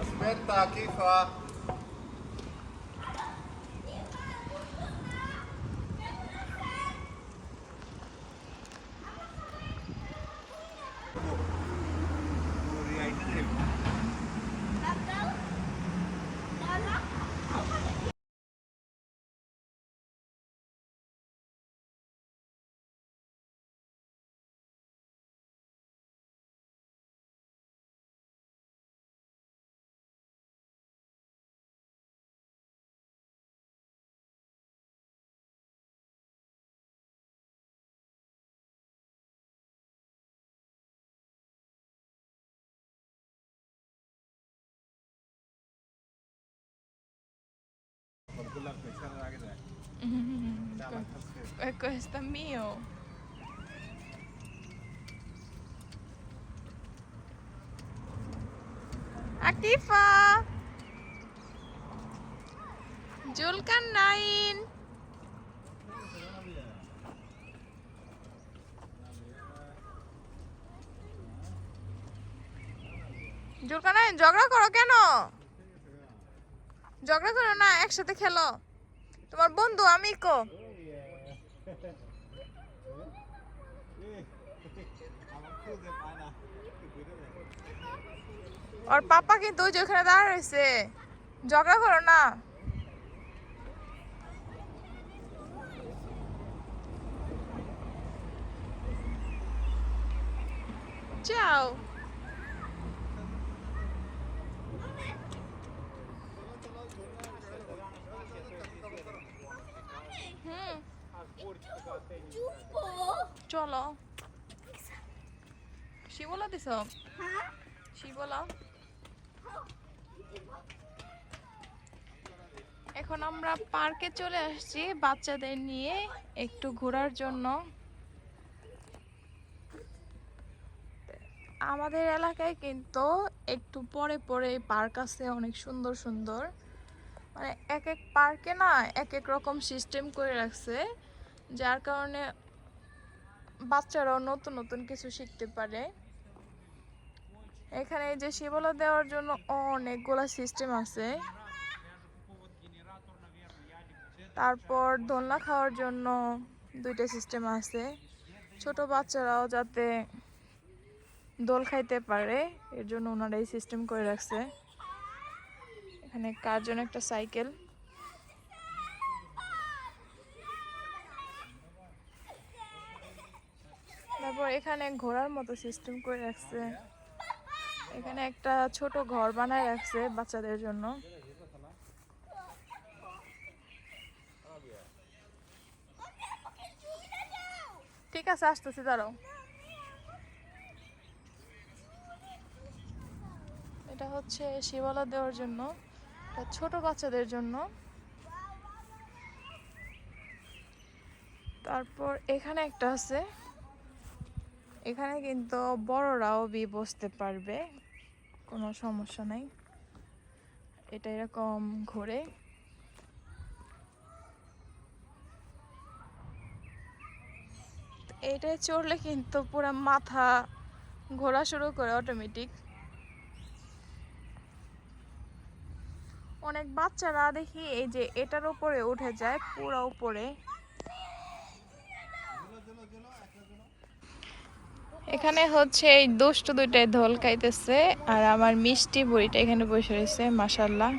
Aspetta, Kifa. Thank Questo è mio. Akifa! Zulkarnain Zulkarnain ঝগড়া করো কেন ঝগড়া করো না একসাথে খেলো তোমার বন্ধু, আমি কো। ওর পাপা কিন্তু ওই যে ওখানে দাঁড়া রয়েছে। ঝগড়া করো না। যাও। চলো। শিবলা দিছ? শিবলা। এখন আমরা পার্কে চলে আসছি বাচ্চাদের নিয়ে একটু ঘোরার জন্য। আমাদের এলাকায় কিন্তু একটু পরে পরে পার্ক আছে, অনেক সুন্দর সুন্দর। মানে এক এক পার্কে না এক এক রকম সিস্টেম করে রাখছে। যার কারণে বাচ্চারাও নতুন নতুন কিছু শিখতে পারে। এখানে এই যে শিবলা দেওয়ার জন্য অনেকগুলা সিস্টেম আছে। তারপর দোলনা খাওয়ার জন্য দুইটা সিস্টেম আছে। ছোট বাচ্চারাও যাতে দোল খাইতে পারে, এর জন্য ওনারা এই সিস্টেম করে রাখছে। এখানে কার জন্য একটা সাইকেল তারপর এখানে ঘোরার মতো সিস্টেম করে রাখছে। এখানে একটা ছোট ঘর বানায় রাখছে বাচ্চাদের জন্য। ঠিক আছে, আসতেছি, দাঁড়াও। এটা হচ্ছে শিবালা দেওয়ার জন্য ছোট বাচ্চাদের জন্য। তারপর এখানে একটা আছে। এখানে কিন্তু বড়রাও বি বসতে পারবে, কোনো সমস্যা নাই। এটা এরকম ঘোরে। এটাই চড়লে কিন্তু পুরো মাথা ঘোরা শুরু করে অটোমেটিক অনেক বাচ্চারা দেখি এই যে এটার উপরে উঠে যায়, পুরো উপরে। এখানে হচ্ছে এই দুষ্ট দুইটাই ধোল খাইতেছে আর আমার মিষ্টি বুড়িটা এখানে বসে রয়েছে মাসাল্লাহ